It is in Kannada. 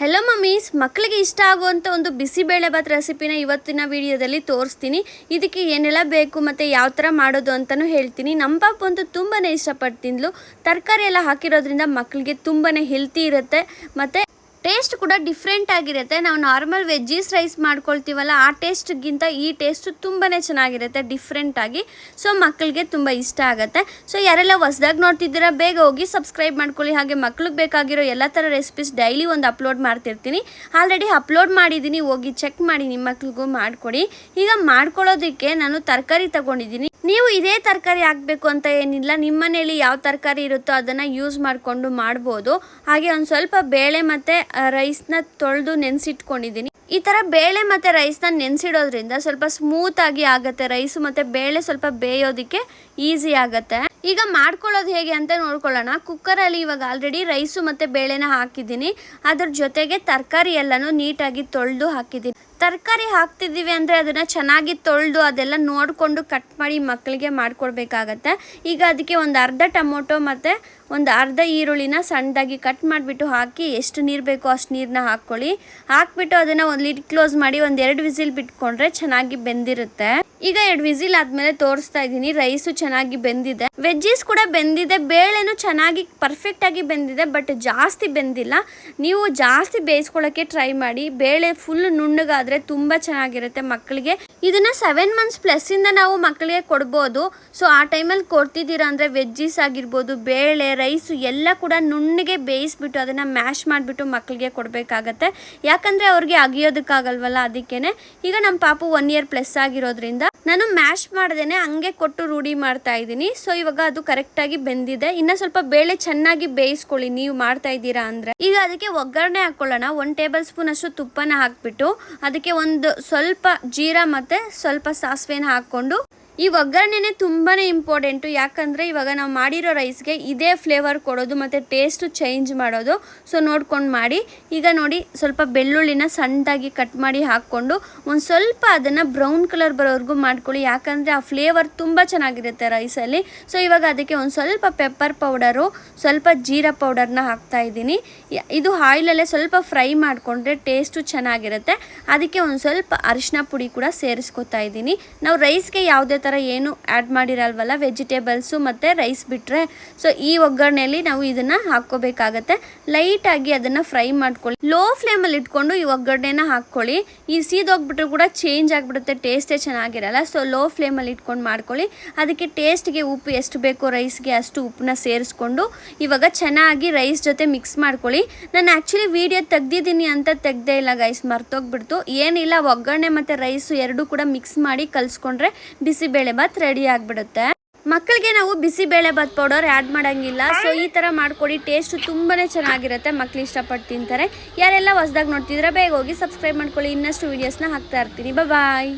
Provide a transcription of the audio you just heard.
ಹೆಲೋ ಮಮ್ಮೀಸ್ ಮಕ್ಕಳಿಗೆ ಇಷ್ಟ ಆಗುವಂಥ ಒಂದು ಬಿಸಿಬೇಳೆಭಾತ್ ರೆಸಿಪಿನ ಇವತ್ತಿನ ವಿಡಿಯೋದಲ್ಲಿ ತೋರಿಸ್ತೀನಿ. ಇದಕ್ಕೆ ಏನೆಲ್ಲ ಬೇಕು ಮತ್ತು ಯಾವ ಥರ ಮಾಡೋದು ಅಂತಲೂ ಹೇಳ್ತೀನಿ. ನಮ್ಮ ಪಾಪ ಅಂತೂ ತುಂಬಾ ಇಷ್ಟಪಟ್ಟು ತಿಂದ್ಲು ತರಕಾರಿ ಎಲ್ಲ ಹಾಕಿರೋದ್ರಿಂದ ಮಕ್ಕಳಿಗೆ ತುಂಬಾ ಹೆಲ್ತಿ ಇರುತ್ತೆ. ಮತ್ತು ಟೇಸ್ಟ್ ಕೂಡ ಡಿಫ್ರೆಂಟ್ ಆಗಿರುತ್ತೆ. ನಾವು ನಾರ್ಮಲ್ ವೆಜ್ಜೀಸ್ ರೈಸ್ ಮಾಡ್ಕೊಳ್ತೀವಲ್ಲ, ಆ ಟೇಸ್ಟ್ಗಿಂತ ಈ ಟೇಸ್ಟ್ ತುಂಬಾ ಚೆನ್ನಾಗಿರುತ್ತೆ ಡಿಫ್ರೆಂಟ್ ಆಗಿ. ಸೊ ಮಕ್ಕಳಿಗೆ ತುಂಬ ಇಷ್ಟ ಆಗುತ್ತೆ. ಸೊ ಯಾರೆಲ್ಲ ಹೊಸ್ದಾಗಿ ನೋಡ್ತಿದ್ದೀರಾ, ಬೇಗ ಹೋಗಿ ಸಬ್ಸ್ಕ್ರೈಬ್ ಮಾಡ್ಕೊಳ್ಳಿ. ಹಾಗೆ ಮಕ್ಳಿಗೆ ಬೇಕಾಗಿರೋ ಎಲ್ಲ ಥರ ರೆಸಿಪೀಸ್ ಡೈಲಿ ಒಂದು ಅಪ್ಲೋಡ್ ಮಾಡ್ತಿರ್ತೀನಿ. ಆಲ್ರೆಡಿ ಅಪ್ಲೋಡ್ ಮಾಡಿದ್ದೀನಿ ಹೋಗಿ ಚೆಕ್ ಮಾಡಿ ನಿಮ್ಮ ಮಕ್ಳಿಗೂ ಮಾಡಿಕೊಡಿ. ಈಗ ಮಾಡ್ಕೊಳ್ಳೋದಕ್ಕೆ ನಾನು ತರಕಾರಿ ತಗೊಂಡಿದ್ದೀನಿ ನೀವು ಇದೇ ತರಕಾರಿ ಹಾಕಬೇಕು ಅಂತ ಏನಿಲ್ಲ. ನಿಮ್ಮ ಮನೇಲಿ ಯಾವ ತರಕಾರಿ ಇರುತ್ತೋ ಅದನ್ನು ಯೂಸ್ ಮಾಡಿಕೊಂಡು ಮಾಡ್ಬೋದು. ಹಾಗೆ ಒಂದು ಸ್ವಲ್ಪ ಬೇಳೆ ಮತ್ತು ರೈಸ್ನ ತೊಳೆದು ನೆನೆಸಿಟ್ಕೊಂಡಿದ್ದೀನಿ. ಈ ಥರ ಬೇಳೆ ಮತ್ತು ರೈಸ್ನ ನೆನೆಸಿಡೋದ್ರಿಂದ ಸ್ವಲ್ಪ ಸ್ಮೂತ್ ಆಗಿ ಆಗುತ್ತೆ. ರೈಸು ಮತ್ತು ಬೇಳೆ ಸ್ವಲ್ಪ ಬೇಯೋದಕ್ಕೆ ಈಸಿ ಆಗುತ್ತೆ. ಈಗ ಮಾಡ್ಕೊಳ್ಳೋದು ಹೇಗೆ ಅಂತ ನೋಡ್ಕೊಳ್ಳೋಣ. ಕುಕ್ಕರಲ್ಲಿ ಇವಾಗ ಆಲ್ರೆಡಿ ರೈಸು ಮತ್ತು ಬೇಳೆನ ಹಾಕಿದ್ದೀನಿ. ಅದ್ರ ಜೊತೆಗೆ ತರಕಾರಿ ಎಲ್ಲನೂ ನೀಟಾಗಿ ತೊಳೆದು ಹಾಕಿದ್ದೀನಿ. ತರಕಾರಿ ಹಾಕ್ತಿದ್ದೀವಿ ಅಂದರೆ ಅದನ್ನು ಚೆನ್ನಾಗಿ ತೊಳೆದು ಅದೆಲ್ಲ ನೋಡಿಕೊಂಡು ಕಟ್ ಮಾಡಿ ಮಕ್ಕಳಿಗೆ ಮಾಡಿಕೊಡ್ಬೇಕಾಗತ್ತೆ. ಈಗ ಅದಕ್ಕೆ ಒಂದು ಅರ್ಧ ಟೊಮೊಟೊ ಮತ್ತು ಒಂದು ಅರ್ಧ ಈರುಳ್ಳಿನ ಸಣ್ಣದಾಗಿ ಕಟ್ ಮಾಡಿಬಿಟ್ಟು ಹಾಕಿ ಎಷ್ಟು ನೀರು ಬೇಕೋ ಅಷ್ಟು ನೀರನ್ನ ಹಾಕ್ಕೊಳ್ಳಿ. ಹಾಕ್ಬಿಟ್ಟು ಅದನ್ನು ಒಂದು ಲಿಡ್ ಕ್ಲೋಸ್ ಮಾಡಿ ಒಂದು ಎರಡು ವಿಸಿಲ್ ಬಿಟ್ಕೊಂಡ್ರೆ ಚೆನ್ನಾಗಿ ಬೆಂದಿರುತ್ತೆ. ಈಗ ಎರಡು ವಿಸಿಲ್ ಆದಮೇಲೆ ತೋರಿಸ್ತಾ ಇದ್ದೀನಿ. ರೈಸು ಚೆನ್ನಾಗಿ ಬೆಂದಿದೆ. ವೆಜ್ಜೀಸ್ ಕೂಡ ಬೆಂದಿದೆ. ಬೇಳೆನೂ ಚೆನ್ನಾಗಿ ಪರ್ಫೆಕ್ಟಾಗಿ ಬೆಂದಿದೆ ಬಟ್ ಜಾಸ್ತಿ ಬೆಂದಿಲ್ಲ. ನೀವು ಜಾಸ್ತಿ ಬೇಯಿಸ್ಕೊಳ್ಳೋಕ್ಕೆ ಟ್ರೈ ಮಾಡಿ. ಬೇಳೆ ಫುಲ್ ನುಣ್ಣಗಾದರೆ ತುಂಬ ಚೆನ್ನಾಗಿರುತ್ತೆ ಮಕ್ಕಳಿಗೆ. ಇದನ್ನು ಸೆವೆನ್ ಮಂತ್ಸ್ ಪ್ಲಸ್ಸಿಂದ ನಾವು ಮಕ್ಕಳಿಗೆ ಕೊಡ್ಬೋದು. ಸೊ ಆ ಟೈಮಲ್ಲಿ ಕೊಡ್ತಿದ್ದೀರಾ ಅಂದರೆ ವೆಜ್ಜೀಸ್ ಆಗಿರ್ಬೋದು, ಬೇಳೆ, ರೈಸು ಎಲ್ಲ ಕೂಡ ನುಣ್ಣಗೆ ಬೇಯಿಸ್ಬಿಟ್ಟು ಅದನ್ನು ಮ್ಯಾಶ್ ಮಾಡಿಬಿಟ್ಟು ಮಕ್ಕಳಿಗೆ ಕೊಡಬೇಕಾಗತ್ತೆ. ಯಾಕಂದರೆ ಅವ್ರಿಗೆ ಅಗಿಯೋದಕ್ಕಾಗಲ್ವಲ್ಲ ಅದಕ್ಕೇ ಈಗ ನಮ್ಮ ಪಾಪು ಒನ್ ಇಯರ್ ಪ್ಲಸ್ ಆಗಿರೋದ್ರಿಂದ ನಾನು ಮ್ಯಾಶ್ ಮಾಡ್ದೇನೆ, ಹಂಗೆ ಕೊಟ್ಟು ರೂಢಿ ಮಾಡ್ತಾ ಇದ್ದೀನಿ. ಸೊ ಇವಾಗ ಅದು ಕರೆಕ್ಟಾಗಿ ಬೆಂದಿದೆ. ಇನ್ನು ಸ್ವಲ್ಪ ಬೇಳೆ ಚೆನ್ನಾಗಿ ಬೇಯಿಸ್ಕೊಳ್ಳಿ. ನೀವು ಮಾಡ್ತಾ ಇದ್ದೀರಾ ಅಂದರೆ. ಈಗ ಅದಕ್ಕೆ ಒಗ್ಗರಣೆ ಹಾಕ್ಕೊಳ್ಳೋಣ ಒಂದು ಟೇಬಲ್ ಸ್ಪೂನ್ ಅಷ್ಟು ತುಪ್ಪನ ಹಾಕ್ಬಿಟ್ಟು, ಅದಕ್ಕೆ ಒಂದು ಸ್ವಲ್ಪ ಜೀರಾ ಮತ್ತು ಸ್ವಲ್ಪ ಸಾಸಿವೆನ ಹಾಕ್ಕೊಂಡು ಈ ಒಗ್ಗರಣೆನೇ ತುಂಬಾ ಇಂಪಾರ್ಟೆಂಟು ಯಾಕಂದರೆ ಇವಾಗ ನಾವು ಮಾಡಿರೋ ರೈಸ್ಗೆ ಇದೇ ಫ್ಲೇವರ್ ಕೊಡೋದು ಮತ್ತು ಟೇಸ್ಟು ಚೇಂಜ್ ಮಾಡೋದು. ಸೊ ನೋಡ್ಕೊಂಡು ಮಾಡಿ. ಈಗ ನೋಡಿ, ಸ್ವಲ್ಪ ಬೆಳ್ಳುಳ್ಳಿನ ಸಣ್ಣದಾಗಿ ಕಟ್ ಮಾಡಿ ಹಾಕ್ಕೊಂಡು ಒಂದು ಸ್ವಲ್ಪ ಅದನ್ನು ಬ್ರೌನ್ ಕಲರ್ ಬರೋವರೆಗೂ ಮಾಡ್ಕೊಳ್ಳಿ. ಯಾಕಂದರೆ ಆ ಫ್ಲೇವರ್ ತುಂಬ ಚೆನ್ನಾಗಿರುತ್ತೆ ರೈಸಲ್ಲಿ ಸೊ ಇವಾಗ ಅದಕ್ಕೆ ಒಂದು ಸ್ವಲ್ಪ ಪೆಪ್ಪರ್ ಪೌಡರು ಸ್ವಲ್ಪ ಜೀರಾ ಪೌಡರ್ನ ಹಾಕ್ತಾ ಇದ್ದೀನಿ. ಇದು ಆಯಿಲಲ್ಲೇ ಸ್ವಲ್ಪ ಫ್ರೈ ಮಾಡಿಕೊಂಡ್ರೆ ಟೇಸ್ಟು ಚೆನ್ನಾಗಿರುತ್ತೆ. ಅದಕ್ಕೆ ಒಂದು ಸ್ವಲ್ಪ ಅರಿಶಿನ ಪುಡಿ ಕೂಡ ಸೇರಿಸ್ಕೊತಾ ಇದ್ದೀನಿ. ನಾವು ರೈಸ್ಗೆ ಯಾವುದೇ ಥರ ಏನು ಆ್ಯಡ್ ಮಾಡಿರಲ್ವಲ್ಲ? ವೆಜಿಟೇಬಲ್ಸು ಮತ್ತು ರೈಸ್ ಬಿಟ್ಟರೆ ಸೊ ಈ ಒಗ್ಗರಣೆಯಲ್ಲಿ ನಾವು ಇದನ್ನು ಹಾಕ್ಕೋಬೇಕಾಗತ್ತೆ. ಲೈಟಾಗಿ ಅದನ್ನು ಫ್ರೈ ಮಾಡ್ಕೊಳ್ಳಿ. ಲೋ ಫ್ಲೇಮಲ್ಲಿ ಇಟ್ಕೊಂಡು ಈ ಒಗ್ಗರಣೆನ ಹಾಕ್ಕೊಳ್ಳಿ. ಈ ಸೀದೋಗ್ಬಿಟ್ರು ಕೂಡ ಚೇಂಜ್ ಆಗಿಬಿಡುತ್ತೆ ಟೇಸ್ಟೇ ಚೆನ್ನಾಗಿರಲ್ಲ. ಸೊ ಲೋ ಫ್ಲೇಮಲ್ಲಿ ಇಟ್ಕೊಂಡು ಮಾಡ್ಕೊಳ್ಳಿ. ಅದಕ್ಕೆ ಟೇಸ್ಟ್ಗೆ ಉಪ್ಪು ಎಷ್ಟು ಬೇಕೋ ರೈಸ್ಗೆ ಅಷ್ಟು ಉಪ್ಪನ್ನ ಸೇರಿಸ್ಕೊಂಡು ಇವಾಗ ಚೆನ್ನಾಗಿ ರೈಸ್ ಜೊತೆ ಮಿಕ್ಸ್ ಮಾಡ್ಕೊಳ್ಳಿ. ನಾನು ಆ್ಯಕ್ಚುಲಿ ವೀಡಿಯೋ ತೆಗ್ದಿದ್ದೀನಿ ಅಂತ ತೆಗ್ದೇ ಇಲ್ಲ ಗೈಸ್ ಮರ್ತೋಗ್ಬಿಡ್ತು. ಏನಿಲ್ಲ, ಒಗ್ಗರಣೆ ಮತ್ತು ರೈಸು ಎರಡೂ ಕೂಡ ಮಿಕ್ಸ್ ಮಾಡಿ ಕಲಿಸ್ಕೊಂಡ್ರೆ ಬಿಸಿಬೇಳೆ ಬಾತ್ ರೆಡಿ ಆಗಿಬಿಡುತ್ತೆ. ಮಕ್ಕಳಿಗೆ ನಾವು ಬಿಸಿಬೇಳೆ ಬಾತ್ ಪೌಡರ್ ಆ್ಯಡ್ ಮಾಡೋಂಗಿಲ್ಲ. ಸೊ ಈ ಥರ ಮಾಡ್ಕೊಡಿ. ಟೇಸ್ಟ್ ತುಂಬಾ ಚೆನ್ನಾಗಿರುತ್ತೆ. ಮಕ್ಳು ಇಷ್ಟಪಟ್ಟು ತಿಂತಾರೆ. ಯಾರೆಲ್ಲ ಹೊಸ್ದಾಗಿ ನೋಡ್ತಿದ್ರೆ ಬೇಗ ಹೋಗಿ ಸಬ್ಸ್ಕ್ರೈಬ್ ಮಾಡ್ಕೊಳ್ಳಿ. ಇನ್ನಷ್ಟು ವೀಡಿಯೋಸ್ನ ಹಾಕ್ತಾ ಇರ್ತೀನಿ. ಬಾಯ್